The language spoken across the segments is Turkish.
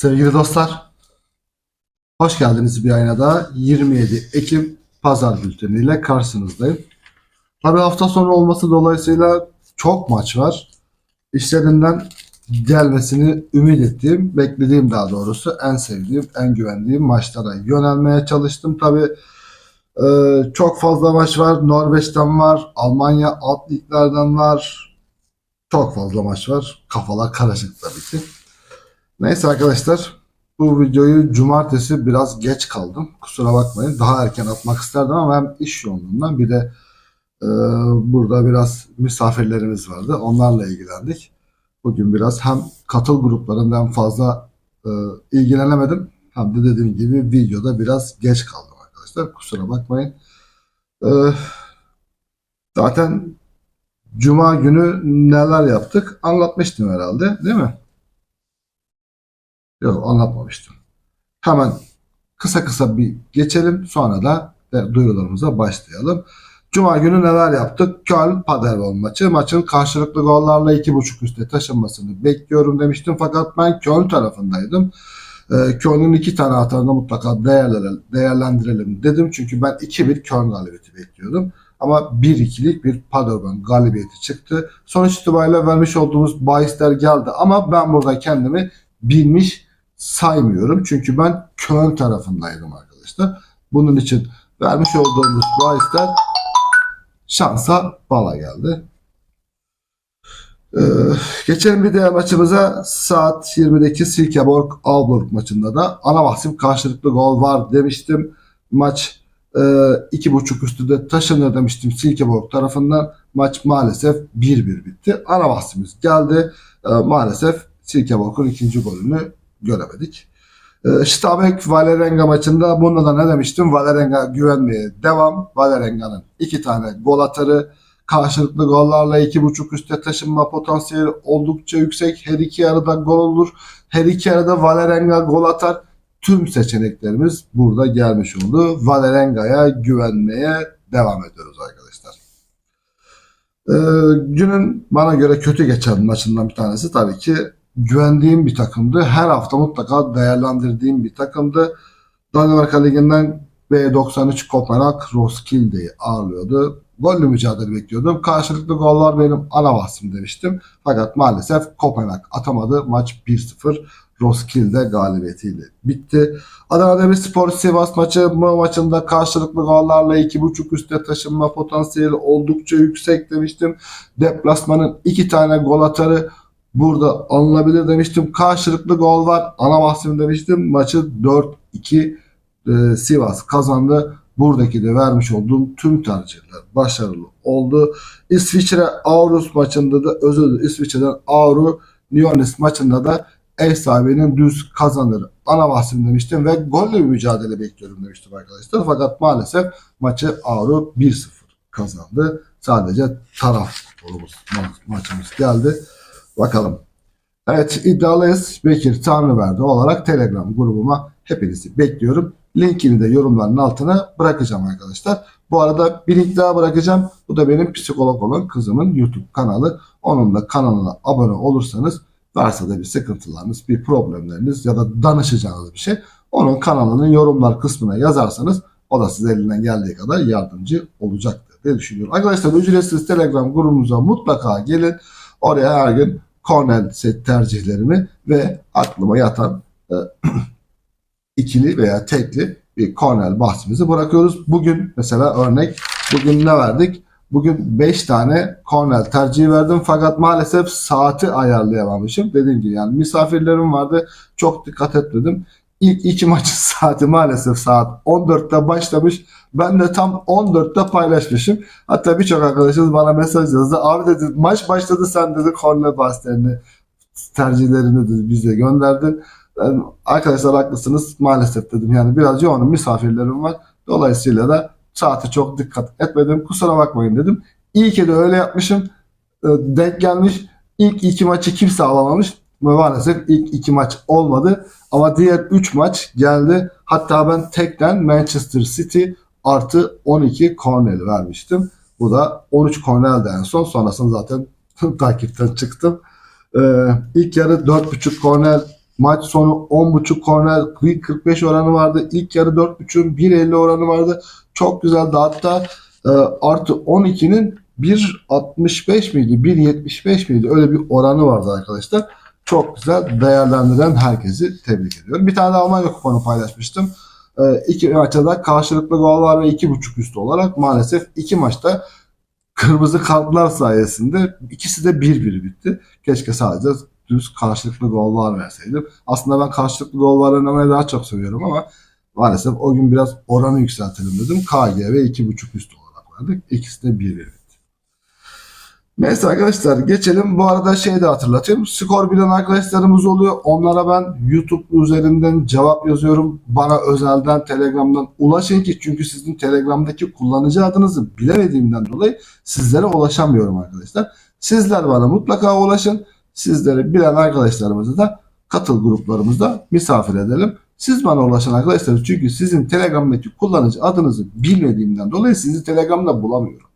Sevgili dostlar, hoş geldiniz bir ayına daha. 27 Ekim Pazar bülteniyle karşınızdayım. Tabii hafta sonu olması dolayısıyla çok maç var. İşlerinden gelmesini ümit ettiğim, beklediğim daha doğrusu en sevdiğim, en güvendiğim maçlara yönelmeye çalıştım. Tabii e, çok fazla maç var. Norveç'ten var, Almanya alt liglerden var. Çok fazla maç var. Kafalar karışık tabii ki. Neyse arkadaşlar bu videoyu cumartesi biraz geç kaldım. Kusura bakmayın. Daha erken atmak isterdim ama hem iş yoğunluğundan bir de e, burada biraz misafirlerimiz vardı. Onlarla ilgilendik. Bugün biraz hem katıl gruplarından fazla e, ilgilenemedim. Hem de dediğim gibi videoda biraz geç kaldım arkadaşlar. Kusura bakmayın. E, zaten Cuma günü neler yaptık anlatmıştım herhalde değil mi? Yok anlatmamıştım. Hemen kısa kısa bir geçelim sonra da duyurularımıza başlayalım. Cuma günü neler yaptık? Köln Paderborn maçı. Maçın karşılıklı gollarla 2.5 üste taşınmasını bekliyorum demiştim. Fakat ben Köln tarafındaydım. Ee, Köln'ün iki tane atarını mutlaka değerlenelim- değerlendirelim dedim. Çünkü ben 2-1 Köln galibiyeti bekliyordum. Ama 1-2'lik bir Paderborn galibiyeti çıktı. Sonuç itibariyle vermiş olduğumuz bahisler geldi. Ama ben burada kendimi bilmiş saymıyorum. Çünkü ben Köln tarafındaydım arkadaşlar. Bunun için vermiş olduğumuz bahisler şansa bala geldi. Ee, geçelim bir diğer maçımıza saat 20'deki Silkeborg Aalborg maçında da ana bahsim karşılıklı gol var demiştim. Maç e, iki buçuk üstünde taşınır demiştim Silkeborg tarafından. Maç maalesef 1-1 bitti. Ana bahsimiz geldi. E, maalesef Silkeborg'un ikinci golünü göremedik. E, Stabæk Valerenga maçında bunda da ne demiştim? Valerenga güvenmeye devam. Valerenga'nın iki tane gol atarı karşılıklı gollarla iki buçuk üste taşınma potansiyeli oldukça yüksek. Her iki yarıda gol olur. Her iki yarıda Valerenga gol atar. Tüm seçeneklerimiz burada gelmiş oldu. Valerenga'ya güvenmeye devam ediyoruz arkadaşlar. Ee, günün bana göre kötü geçen maçından bir tanesi tabii ki güvendiğim bir takımdı. Her hafta mutlaka değerlendirdiğim bir takımdı. Danimarka Ligi'nden B93 Kopenhag Roskilde'yi ağırlıyordu. Gollü mücadele bekliyordum. Karşılıklı gollar benim ana bahsim demiştim. Fakat maalesef Kopenhag atamadı. Maç 1-0 Roskilde galibiyetiyle bitti. Adana Demirspor Sivas maçı bu maçında karşılıklı gollarla 2.5 üste taşınma potansiyeli oldukça yüksek demiştim. Deplasmanın iki tane gol atarı burada alınabilir demiştim. Karşılıklı gol var. Ana bahsim demiştim. Maçı 4-2 e, Sivas kazandı. Buradaki de vermiş olduğum tüm tercihler başarılı oldu. İsviçre Aarhus maçında da özür dilerim İsviçre'den Auru Lyones maçında da ev sahibinin düz kazanır. Ana bahsim demiştim ve golle bir mücadele bekliyorum demiştim arkadaşlar. Fakat maalesef maçı Auru 1-0 kazandı. Sadece taraf ma- maçımız geldi. Bakalım. Evet iddialıyız. Bekir Tanrıverdi olarak Telegram grubuma hepinizi bekliyorum. Linkini de yorumların altına bırakacağım arkadaşlar. Bu arada bir link daha bırakacağım. Bu da benim psikolog olan kızımın YouTube kanalı. Onun da kanalına abone olursanız varsa da bir sıkıntılarınız, bir problemleriniz ya da danışacağınız bir şey onun kanalının yorumlar kısmına yazarsanız o da size elinden geldiği kadar yardımcı olacaktır diye düşünüyorum. Arkadaşlar ücretsiz Telegram grubumuza mutlaka gelin. Oraya her gün Cornell set tercihlerimi ve aklıma yatan e, ikili veya tekli bir Cornell bahsimizi bırakıyoruz. Bugün mesela örnek bugün ne verdik? Bugün 5 tane Cornell tercihi verdim fakat maalesef saati ayarlayamamışım. Dediğim gibi yani misafirlerim vardı. Çok dikkat etmedim. İlk iki maçın saati maalesef saat 14'te başlamış. Ben de tam 14'te paylaşmışım. Hatta birçok arkadaşımız bana mesaj yazdı. Abi dedi maç başladı sen dedi Cornell bahslerini tercihlerini dedi bize gönderdin. Ben, arkadaşlar haklısınız maalesef dedim. Yani biraz yoğunum misafirlerim var. Dolayısıyla da saate çok dikkat etmedim. Kusura bakmayın dedim. İyi ki de öyle yapmışım. Ee, Denk gelmiş. İlk iki maçı kimse alamamış. Maalesef ilk iki maç olmadı. Ama diğer 3 maç geldi. Hatta ben tekten Manchester City artı 12 Cornell vermiştim. Bu da 13 Cornell'de en son. Sonrasında zaten takipten çıktım. Ee, ilk yarı 4.5 Cornell Maç sonu 10.5 korner 1.45 oranı vardı. İlk yarı 4.5'ün 1.50 oranı vardı. Çok güzeldi. Hatta e, artı 12'nin 1.65 miydi? 1.75 miydi? Öyle bir oranı vardı arkadaşlar. Çok güzel değerlendiren herkesi tebrik ediyorum. Bir tane de Almanya kuponu paylaşmıştım. E, iki maçta karşılıklı gol var ve 2.5 üstü olarak maalesef iki maçta kırmızı kartlar sayesinde ikisi de 1-1 bitti. Keşke sadece düz karşılıklı gol var verseydim. Aslında ben karşılıklı gol var oynamayı daha çok seviyorum ama maalesef o gün biraz oranı yükseltelim dedim. KG ve 2.5 üstü olarak verdik. İkisi de 1-1 bitti. Neyse arkadaşlar geçelim. Bu arada şey de hatırlatayım. Skor bilen arkadaşlarımız oluyor. Onlara ben YouTube üzerinden cevap yazıyorum. Bana özelden Telegram'dan ulaşın ki çünkü sizin Telegram'daki kullanıcı adınızı bilemediğimden dolayı sizlere ulaşamıyorum arkadaşlar. Sizler bana mutlaka ulaşın. Sizleri bilen arkadaşlarımızı da katıl gruplarımızda misafir edelim. Siz bana ulaşan arkadaşlar çünkü sizin Telegram'daki kullanıcı adınızı bilmediğimden dolayı sizi Telegram'da bulamıyorum.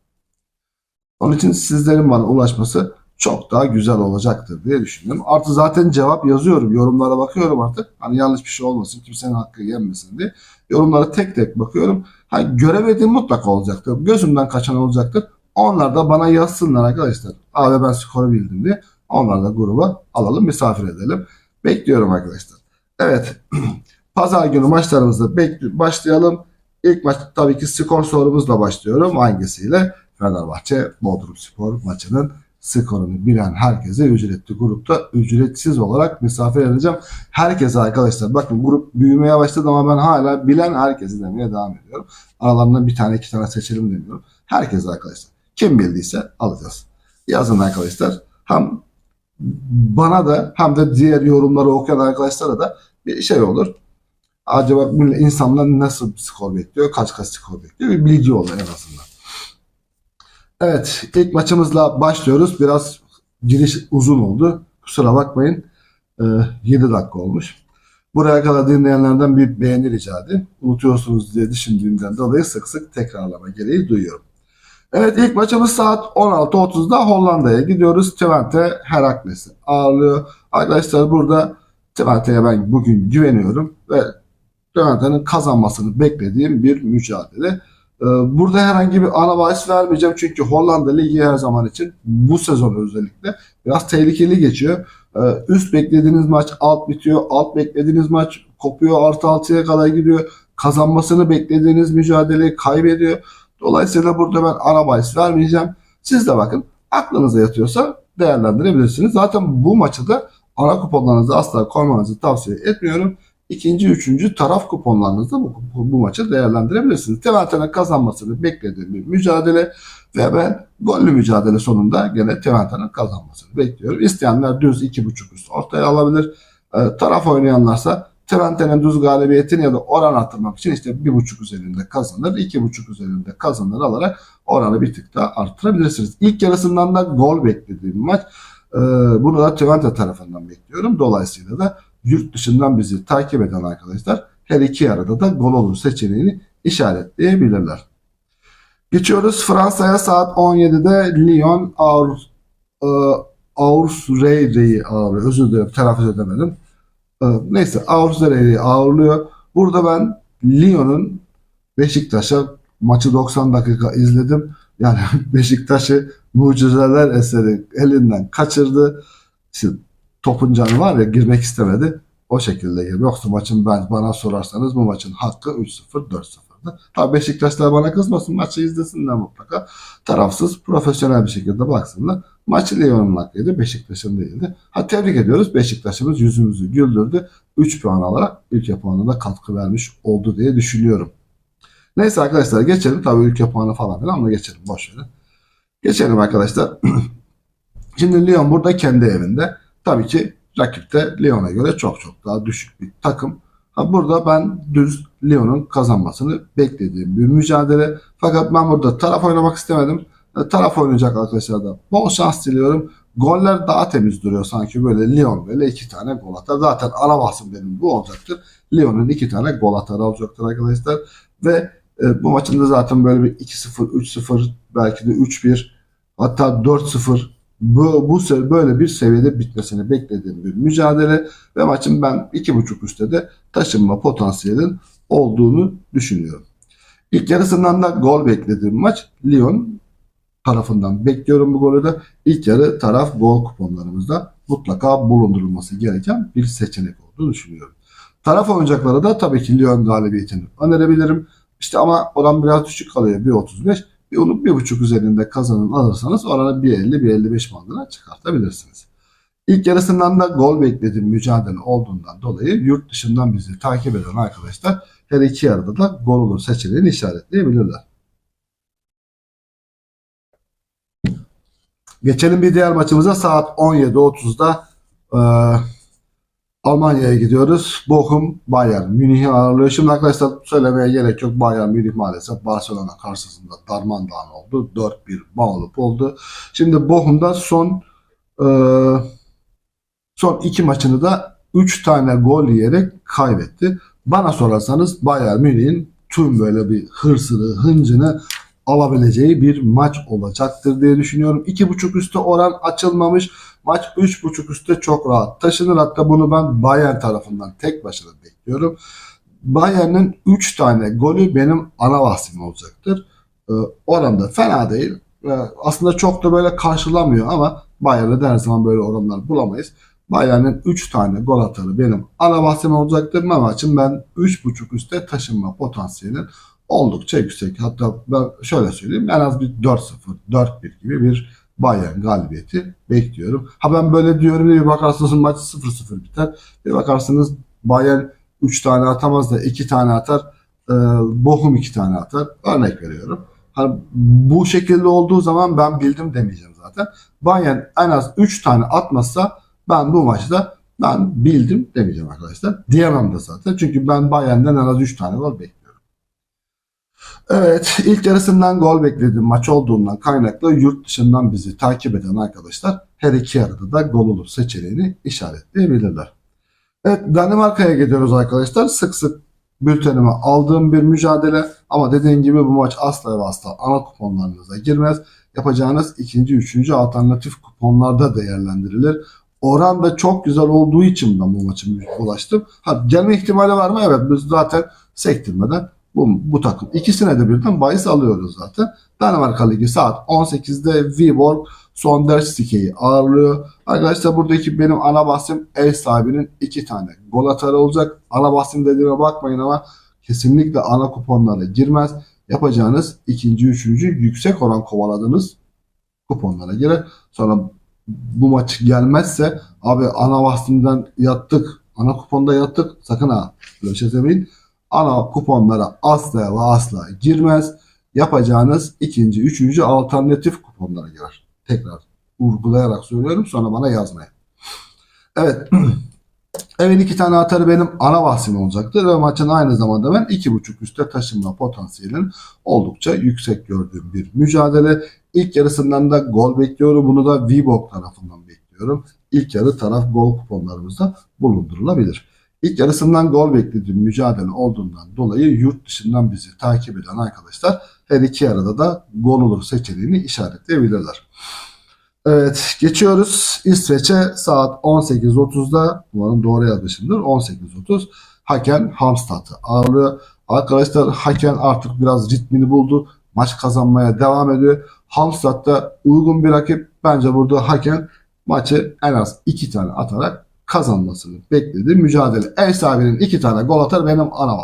Onun için sizlerin bana ulaşması çok daha güzel olacaktır diye düşünüyorum. Artı zaten cevap yazıyorum. Yorumlara bakıyorum artık. Hani yanlış bir şey olmasın. Kimsenin hakkı yenmesin diye. Yorumlara tek tek bakıyorum. Hani göremediğim mutlaka olacaktır. Gözümden kaçan olacaktır. Onlar da bana yazsınlar arkadaşlar. Abi ben skoru bildim diye. Onlar da gruba alalım misafir edelim. Bekliyorum arkadaşlar. Evet. Pazar günü maçlarımızı bekli- başlayalım. İlk maç tabii ki skor sorumuzla başlıyorum. Hangisiyle? Fenerbahçe Bodrum Spor maçının skorunu bilen herkese ücretli grupta ücretsiz olarak misafir edeceğim. Herkese arkadaşlar bakın grup büyümeye başladı ama ben hala bilen herkesi demeye devam ediyorum. Aralarından bir tane iki tane seçelim demiyorum. Herkese arkadaşlar. Kim bildiyse alacağız. Yazın arkadaşlar. Hem bana da hem de diğer yorumları okuyan arkadaşlara da bir şey olur. Acaba insanlar nasıl skor bekliyor, kaç kaç skor bekliyor bir bilgi olur en azından. Evet, ilk maçımızla başlıyoruz. Biraz giriş uzun oldu. Kusura bakmayın. Ee, 7 dakika olmuş. Buraya kadar dinleyenlerden bir beğeni rica edeyim. Unutuyorsunuz diye düşündüğümden dolayı sık sık tekrarlama gereği duyuyorum. Evet ilk maçımız saat 16.30'da Hollanda'ya gidiyoruz. Twente Herakles'i ağırlıyor. Arkadaşlar burada Twente'ye ben bugün güveniyorum ve Twente'nin kazanmasını beklediğim bir mücadele. Ee, Burada herhangi bir ana bahis vermeyeceğim çünkü Hollanda Ligi her zaman için bu sezon özellikle biraz tehlikeli geçiyor. Ee, Üst beklediğiniz maç alt bitiyor, alt beklediğiniz maç kopuyor, artı altıya kadar gidiyor. Kazanmasını beklediğiniz mücadeleyi kaybediyor. Dolayısıyla burada ben ana bahis vermeyeceğim. Siz de bakın aklınıza yatıyorsa değerlendirebilirsiniz. Zaten bu maçı da ana kuponlarınızı asla koymanızı tavsiye etmiyorum ikinci, üçüncü taraf kuponlarınızda bu, bu, bu maçı değerlendirebilirsiniz. Tevente'nin kazanmasını beklediğim bir mücadele ve ben gollü mücadele sonunda gene Tevente'nin kazanmasını bekliyorum. İsteyenler düz iki buçuk üst ortaya alabilir. Ee, taraf oynayanlarsa Tevente'nin düz galibiyetini ya da oran arttırmak için işte bir buçuk üzerinde kazanır, iki buçuk üzerinde kazanır alarak oranı bir tık daha arttırabilirsiniz. İlk yarısından da gol beklediğim maç. Ee, bunu da Twente tarafından bekliyorum. Dolayısıyla da yurt dışından bizi takip eden arkadaşlar her iki yarıda da gol olur seçeneğini işaretleyebilirler. Geçiyoruz Fransa'ya saat 17'de Lyon Aur, e, Aursureyr'i ağırlıyor. Özür dilerim telaffuz edemedim. E, neyse Aursureyr'i ağırlıyor. Burada ben Lyon'un Beşiktaş'a maçı 90 dakika izledim. Yani Beşiktaş'ı mucizeler eseri elinden kaçırdı. Şimdi topun canı var ya girmek istemedi. O şekilde girdi. Yoksa maçın ben bana sorarsanız bu maçın hakkı 3-0 4-0'dı. Tabii Beşiktaşlar bana kızmasın maçı izlesinler mutlaka. Tarafsız profesyonel bir şekilde baksınlar. Maçı Lyon'un hakkıydı Beşiktaş'ın değildi. Ha tebrik ediyoruz. Beşiktaş'ımız yüzümüzü güldürdü. 3 puan alarak ülke puanına katkı vermiş oldu diye düşünüyorum. Neyse arkadaşlar geçelim. Tabii ülke puanı falan filan ama geçelim. Boş verin. Geçelim arkadaşlar. Şimdi Lyon burada kendi evinde. Tabii ki rakip de Lyon'a göre çok çok daha düşük bir takım. Burada ben düz Lyon'un kazanmasını beklediğim bir mücadele. Fakat ben burada taraf oynamak istemedim. E, taraf oynayacak arkadaşlar da bol şans diliyorum. Goller daha temiz duruyor sanki böyle Lyon böyle iki tane gol atar. Zaten ana bahsim benim bu olacaktır. Lyon'un iki tane gol atar olacaktır arkadaşlar. Ve e, bu maçın da zaten böyle bir 2-0, 3-0 belki de 3-1 hatta 4-0 bu, bu böyle bir seviyede bitmesini beklediğim bir mücadele ve maçın ben 2.5 üstte de taşınma potansiyelin olduğunu düşünüyorum. İlk yarısından da gol beklediğim maç Lyon tarafından bekliyorum bu golü de. İlk yarı taraf gol kuponlarımızda mutlaka bulundurulması gereken bir seçenek olduğunu düşünüyorum. Taraf oyuncaklara da tabii ki Lyon galibiyetini önerebilirim. İşte ama oran biraz düşük kalıyor 1.35. Bir olup 1.5 üzerinde kazanın alırsanız oranı 1.50 1.55 bandına çıkartabilirsiniz. İlk yarısından da gol beklediğim mücadele olduğundan dolayı yurt dışından bizi takip eden arkadaşlar her iki yarıda da gol olur seçeneğini işaretleyebilirler. Geçelim bir diğer maçımıza saat 17.30'da e, Almanya'ya gidiyoruz. Bochum Bayern Münih'i ağırlıyor. Şimdi arkadaşlar söylemeye gerek yok. Bayern Münih maalesef Barcelona karşısında darmadağın oldu. 4-1 mağlup oldu. Şimdi Bochum'da son e, son iki maçını da 3 tane gol yiyerek kaybetti. Bana sorarsanız Bayern Münih'in tüm böyle bir hırsını, hıncını alabileceği bir maç olacaktır diye düşünüyorum. 2.5 üstte oran açılmamış. Maç 3.5 üstte çok rahat taşınır. Hatta bunu ben Bayern tarafından tek başına bekliyorum. Bayern'in 3 tane golü benim ana bahsim olacaktır. Ee, oran da fena değil. Ee, aslında çok da böyle karşılamıyor ama Bayern'de de her zaman böyle oranlar bulamayız. Bayern'in 3 tane gol atarı benim ana bahsim olacaktır. Bu maçın ben 3.5 üstte taşınma potansiyelinin oldukça yüksek. Hatta ben şöyle söyleyeyim en az bir 4-0, 4-1 gibi bir Bayern galibiyeti bekliyorum. Ha ben böyle diyorum bir bakarsınız maç 0-0 biter. Bir bakarsınız Bayern 3 tane atamaz da 2 tane atar. E, Bochum 2 tane atar. Örnek veriyorum. Hani bu şekilde olduğu zaman ben bildim demeyeceğim zaten. Bayern en az 3 tane atmazsa ben bu maçta ben bildim demeyeceğim arkadaşlar. Diyemem de zaten. Çünkü ben Bayern'den en az 3 tane gol bekliyorum. Evet, ilk yarısından gol beklediğim maç olduğundan kaynaklı yurt dışından bizi takip eden arkadaşlar her iki yarıda da gol olur seçeneğini işaretleyebilirler. Evet, Danimarka'ya gidiyoruz arkadaşlar. Sık sık bültenime aldığım bir mücadele ama dediğim gibi bu maç asla ve asla ana kuponlarınıza girmez. Yapacağınız ikinci, üçüncü alternatif kuponlarda değerlendirilir. Oran da çok güzel olduğu için ben bu maçı ulaştım. Ha, gelme ihtimali var mı? Evet, biz zaten sektirmeden bu, bu takım. İkisine de birden bahis alıyoruz zaten. Danimarka Ligi saat 18'de Viborg son ders dikeyi ağırlıyor. Arkadaşlar buradaki benim ana bahsim ev sahibinin iki tane gol atarı olacak. Ana bahsim dediğime bakmayın ama kesinlikle ana kuponlara girmez. Yapacağınız ikinci, üçüncü yüksek oran kovaladığınız kuponlara girer. Sonra bu maç gelmezse abi ana bahsimden yattık. Ana kuponda yattık. Sakın ha. Böyle şey demeyin ana kuponlara asla ve asla girmez. Yapacağınız ikinci, üçüncü alternatif kuponlara girer. Tekrar vurgulayarak söylüyorum sonra bana yazmayın. Evet. Evet iki tane atarı benim ana bahsim olacaktır ve maçın aynı zamanda ben iki buçuk üstte taşınma potansiyelinin oldukça yüksek gördüğüm bir mücadele. İlk yarısından da gol bekliyorum. Bunu da Viborg tarafından bekliyorum. İlk yarı taraf gol kuponlarımızda bulundurulabilir. İlk yarısından gol beklediğim mücadele olduğundan dolayı yurt dışından bizi takip eden arkadaşlar her iki yarıda da gol olur seçeneğini işaretleyebilirler. Evet geçiyoruz İsveç'e saat 18.30'da umarım doğru yazmışımdır 18.30 Haken Hamstad'ı ağırlıyor. Arkadaşlar Haken artık biraz ritmini buldu. Maç kazanmaya devam ediyor. Hamstad'da uygun bir rakip. Bence burada Haken maçı en az iki tane atarak kazanmasını beklediği mücadele. Ev sahibinin iki tane gol atar benim ana.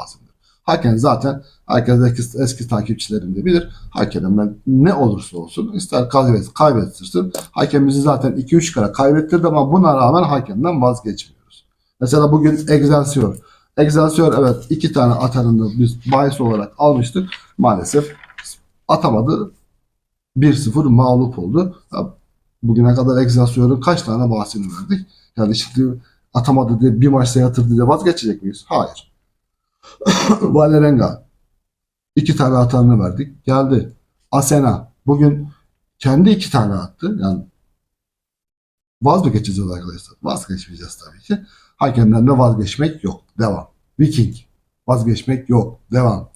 Hakem zaten herkes eski, eski takipçilerim de bilir. Hakemden ne olursa olsun ister kaybet, kaybettirsin. Hakem bizi zaten 2-3 kere kaybettirdi ama buna rağmen hakemden vazgeçmiyoruz. Mesela bugün Excelsior. Excelsior evet iki tane atarını biz bahis olarak almıştık. Maalesef atamadı. 1-0 mağlup oldu. Bugüne kadar Excelsior'un kaç tane bahsini verdik? Yani şimdi atamadı diye bir maçta yatırdı diye vazgeçecek miyiz? Hayır. Valerenga. iki tane hatanı verdik. Geldi. Asena. Bugün kendi iki tane attı. Yani vaz mı geçeceğiz arkadaşlar? Vazgeçmeyeceğiz tabii ki. Hakemden de vazgeçmek yok. Devam. Viking. Vazgeçmek yok. Devam.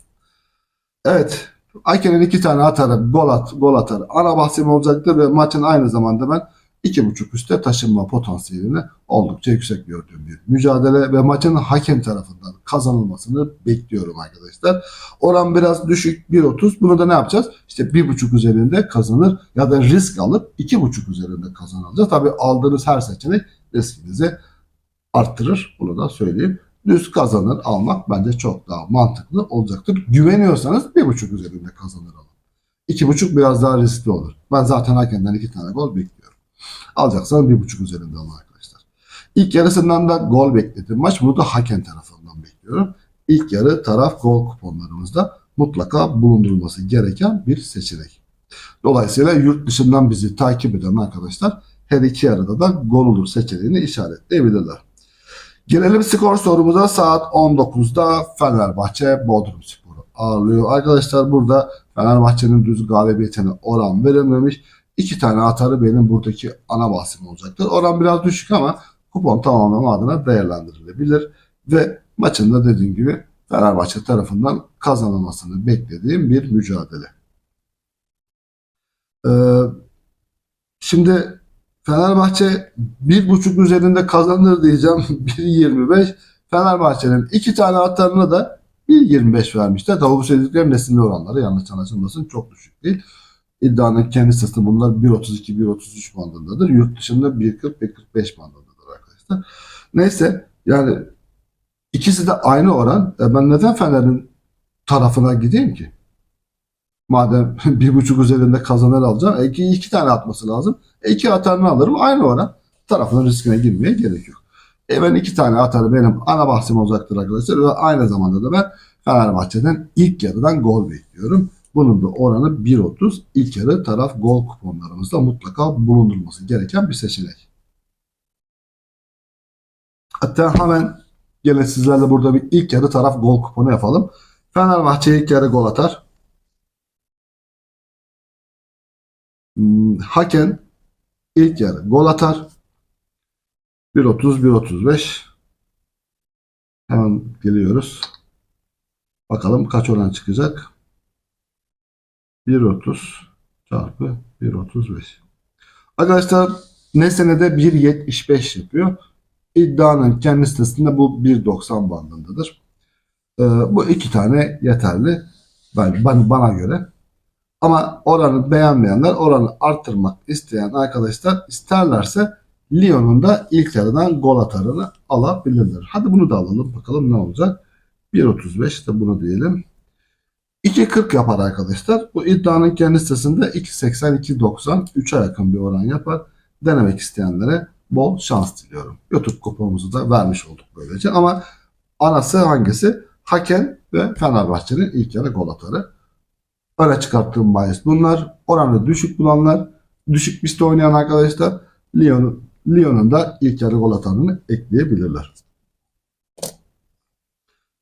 Evet. Ayken'in iki tane atarı, gol at, gol atarı. Ana bahsim olacaktır ve maçın aynı zamanda ben 2.5 üstte taşınma potansiyelini oldukça yüksek gördüğüm bir mücadele ve maçın hakem tarafından kazanılmasını bekliyorum arkadaşlar. Oran biraz düşük 1.30. Bunu da ne yapacağız? İşte 1.5 üzerinde kazanır ya da risk alıp 2.5 üzerinde kazanacağız. Tabii aldığınız her seçenek riskinizi arttırır. Bunu da söyleyeyim. Düz kazanır almak bence çok daha mantıklı olacaktır. Güveniyorsanız 1.5 üzerinde kazanır alın. 2.5 biraz daha riskli olur. Ben zaten hakemden 2 tane gol bekliyorum. Alacaksanız 1.5 üzerinde alın arkadaşlar. İlk yarısından da gol bekledim. Maç bunu da hakem tarafından bekliyorum. İlk yarı taraf gol kuponlarımızda mutlaka bulundurulması gereken bir seçenek. Dolayısıyla yurt dışından bizi takip eden arkadaşlar her iki yarıda da gol olur seçeneğini işaretleyebilirler. Gelelim skor sorumuza saat 19'da Fenerbahçe Bodrum Sporu ağırlıyor. Arkadaşlar burada Fenerbahçe'nin düz galibiyetine oran verilmemiş. İki tane atarı benim buradaki ana bahsim olacaktır. Oran biraz düşük ama kupon tamamlama adına değerlendirilebilir. Ve maçında dediğim gibi Fenerbahçe tarafından kazanılmasını beklediğim bir mücadele. Ee, şimdi Fenerbahçe bir buçuk üzerinde kazanır diyeceğim 1.25. Fenerbahçe'nin iki tane atarına da 1.25 vermişler. Tabi bu söylediklerim nesinli oranları yanlış anlaşılmasın çok düşük değil. İddianın kendi sitesinde bunlar 1.32-1.33 bandındadır. Yurt dışında 1.40 ve 45 bandındadır arkadaşlar. Neyse yani ikisi de aynı oran. E ben neden Fener'in tarafına gideyim ki? Madem bir buçuk üzerinde kazanır alacağım. E iki, iki tane atması lazım. E iki atarını alırım. Aynı oran. Tarafının riskine girmeye gerek yok. E ben iki tane atarı benim ana bahsim olacaktır arkadaşlar. Ve aynı zamanda da ben Fenerbahçe'den ilk yarıdan gol bekliyorum. Bunun da oranı 1.30. İlk yarı taraf gol kuponlarımızda mutlaka bulundurulması gereken bir seçenek. Hatta hemen gene sizlerle burada bir ilk yarı taraf gol kuponu yapalım. Fenerbahçe ilk yarı gol atar. Haken ilk yarı gol atar. 1.30 1.35 Hemen geliyoruz. Bakalım kaç oran çıkacak. 1.30 çarpı 1.35 Arkadaşlar Nesene'de 1.75 yapıyor. İddianın kendi sitesinde bu 1.90 bandındadır. Ee, bu iki tane yeterli. Ben- bana göre. Ama oranı beğenmeyenler oranı arttırmak isteyen arkadaşlar isterlerse Lyon'un da ilk yarıdan gol atarını alabilirler. Hadi bunu da alalım bakalım ne olacak. 1.35 de bunu diyelim. 2.40 yapar arkadaşlar. Bu iddianın kendi sitesinde 2.80 2.90 3'e yakın bir oran yapar. Denemek isteyenlere bol şans diliyorum. YouTube kuponumuzu da vermiş olduk böylece. Ama anası hangisi? Haken ve Fenerbahçe'nin ilk yarı gol atarı. Öne çıkarttığım bahis bunlar. Oranı düşük bulanlar, düşük pistte oynayan arkadaşlar Lyon'un Lyon'un da ilk yarı gol atanını ekleyebilirler.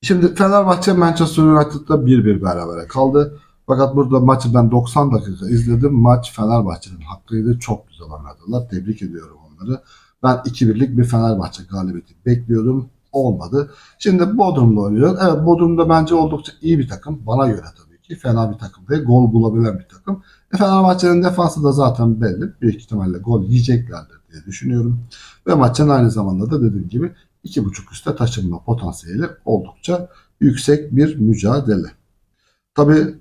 Şimdi Fenerbahçe Manchester United'da 1-1 berabere kaldı. Fakat burada maçı ben 90 dakika izledim. Maç Fenerbahçe'nin hakkıydı. Çok güzel oynadılar. Tebrik ediyorum onları. Ben 2-1'lik bir Fenerbahçe galibiyeti bekliyordum. Olmadı. Şimdi Bodrum'da oynuyor. Evet Bodrum'da bence oldukça iyi bir takım. Bana göre tabii ki. Fena bir takım değil. Gol bulabilen bir takım. E, Fenerbahçe'nin defansı da zaten belli. Büyük ihtimalle gol yiyeceklerdir diye düşünüyorum. Ve maçın aynı zamanda da dediğim gibi 2.5 üstte taşınma potansiyeli oldukça yüksek bir mücadele. Tabi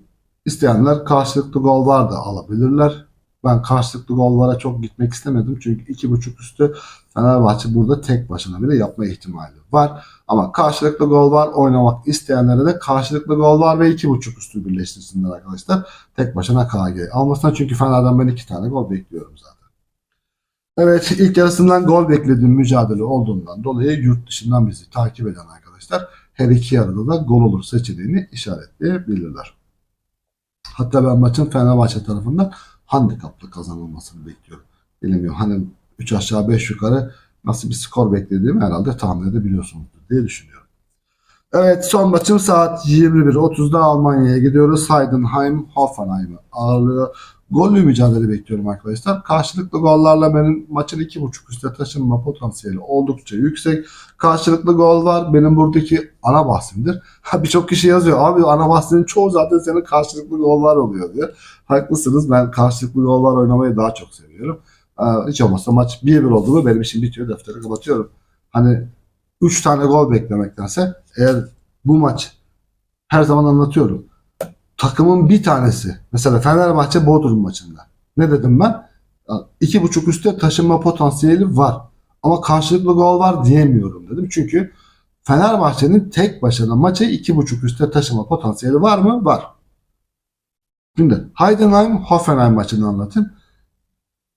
isteyenler karşılıklı gol var da alabilirler. Ben karşılıklı gollara çok gitmek istemedim. Çünkü 2.5 üstü Fenerbahçe burada tek başına bile yapma ihtimali var. Ama karşılıklı gol var. Oynamak isteyenlere de karşılıklı gol var ve 2.5 üstü birleştirsinler arkadaşlar. Tek başına KG almasına. Çünkü Fener'den ben 2 tane gol bekliyorum zaten. Evet ilk yarısından gol beklediğim mücadele olduğundan dolayı yurt dışından bizi takip eden arkadaşlar her iki yarıda da gol olur seçeneğini işaretleyebilirler. Hatta ben maçın Fenerbahçe tarafından handikaplı kazanılmasını bekliyorum. Bilmiyorum hani 3 aşağı 5 yukarı nasıl bir skor beklediğimi herhalde tahmin edebiliyorsunuzdur diye düşünüyorum. Evet son maçım saat 21.30'da Almanya'ya gidiyoruz. Heidenheim Hoffenheim'ı ağırlıyor. Gollü mücadele bekliyorum arkadaşlar. Karşılıklı gollarla benim maçın 2.5 üstte taşınma potansiyeli oldukça yüksek. Karşılıklı gol var. Benim buradaki ana bahsimdir. Birçok kişi yazıyor. Abi ana bahsinin çoğu zaten senin karşılıklı gollar oluyor diyor. Haklısınız. Ben karşılıklı gollar oynamayı daha çok seviyorum. Hiç olmazsa maç 1-1 oldu mu benim işim bitiyor. Defteri kapatıyorum. Hani 3 tane gol beklemektense eğer bu maç her zaman anlatıyorum. Takımın bir tanesi mesela Fenerbahçe Bodrum maçında. Ne dedim ben? İki buçuk üstte taşınma potansiyeli var. Ama karşılıklı gol var diyemiyorum dedim. Çünkü Fenerbahçe'nin tek başına maçı iki buçuk üstte taşıma potansiyeli var mı? Var. Şimdi Heidenheim Hoffenheim maçını anlatayım.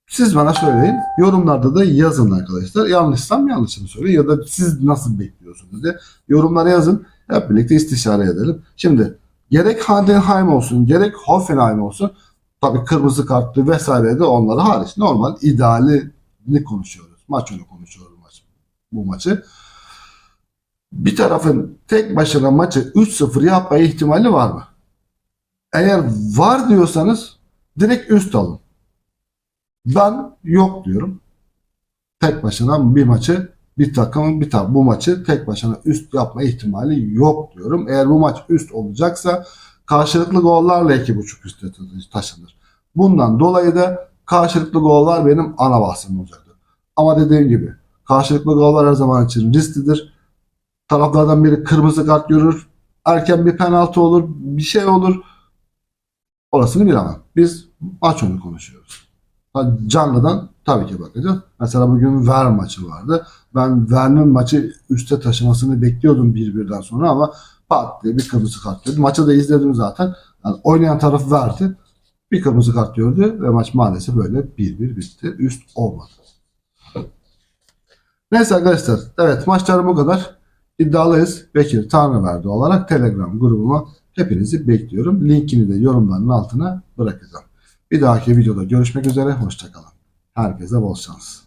Siz bana söyleyin. Yorumlarda da yazın arkadaşlar. Yanlışsam yanlışını söyleyin ya da siz nasıl bekliyorsunuz diye yorumlara yazın. Hep birlikte istişare edelim. Şimdi gerek Heidenheim olsun gerek Hoffenheim olsun tabii kırmızı kartlı vesaire de onları hariç. Normal idealini konuşuyoruz. Maç önü konuşuyoruz maç, bu maçı. Bir tarafın tek başına maçı 3-0 yapma ihtimali var mı? Eğer var diyorsanız direkt üst alın. Ben yok diyorum. Tek başına bir maçı bir takımın bir takım bu maçı tek başına üst yapma ihtimali yok diyorum. Eğer bu maç üst olacaksa karşılıklı gollarla iki buçuk üste taşınır. Bundan dolayı da karşılıklı gollar benim ana bahsim olacaktır. Ama dediğim gibi karşılıklı gollar her zaman için risklidir. Taraflardan biri kırmızı kart görür. Erken bir penaltı olur. Bir şey olur. Orasını bilemem. Biz maç önü konuşuyoruz. Canlıdan tabii ki bakacağız. Mesela bugün Ver maçı vardı. Ben Ver'in maçı üste taşımasını bekliyordum bir birden sonra ama pat diye bir kırmızı kart gördü. Maçı da izledim zaten. Yani oynayan taraf verdi. Bir kırmızı kart gördü ve maç maalesef böyle 1-1 bitti. Üst olmadı. Neyse arkadaşlar. Evet maçlarım bu kadar. İddialıyız. Bekir Tanrıverdi olarak Telegram grubuma hepinizi bekliyorum. Linkini de yorumların altına bırakacağım. Bir dahaki videoda görüşmek üzere. Hoşçakalın. Herkese bol şans.